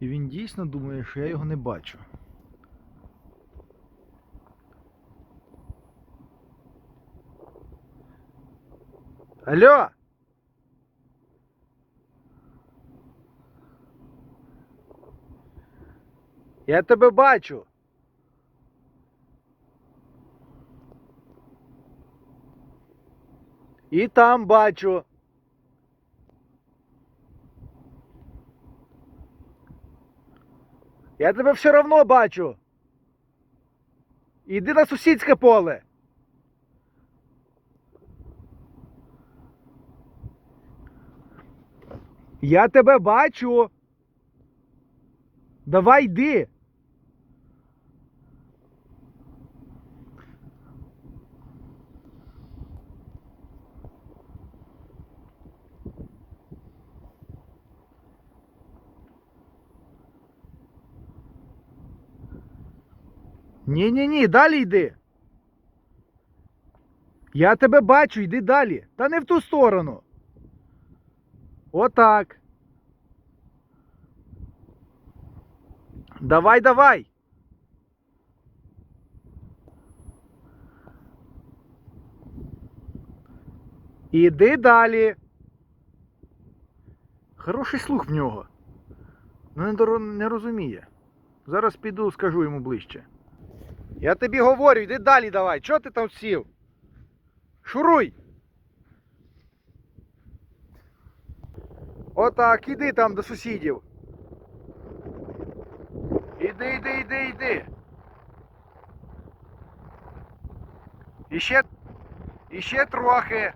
І він дійсно думає, що я його не бачу. Алло! Я тебе бачу. І там бачу. Я тебе все равно бачу. Іди на сусідське поле. Я тебе бачу. Давай йди. Ні, ні, ні, далі йди. Я тебе бачу, йди далі. Та не в ту сторону. Отак. Давай, давай. Іди далі. Хороший слух в нього. Ну не розуміє. Зараз піду, скажу йому ближче. Я тобі говорю, йди далі давай. Чого ти там сів? Шуруй. Отак, іди там до сусідів. Іди, іди, іди, іди. Іще, іще трохи.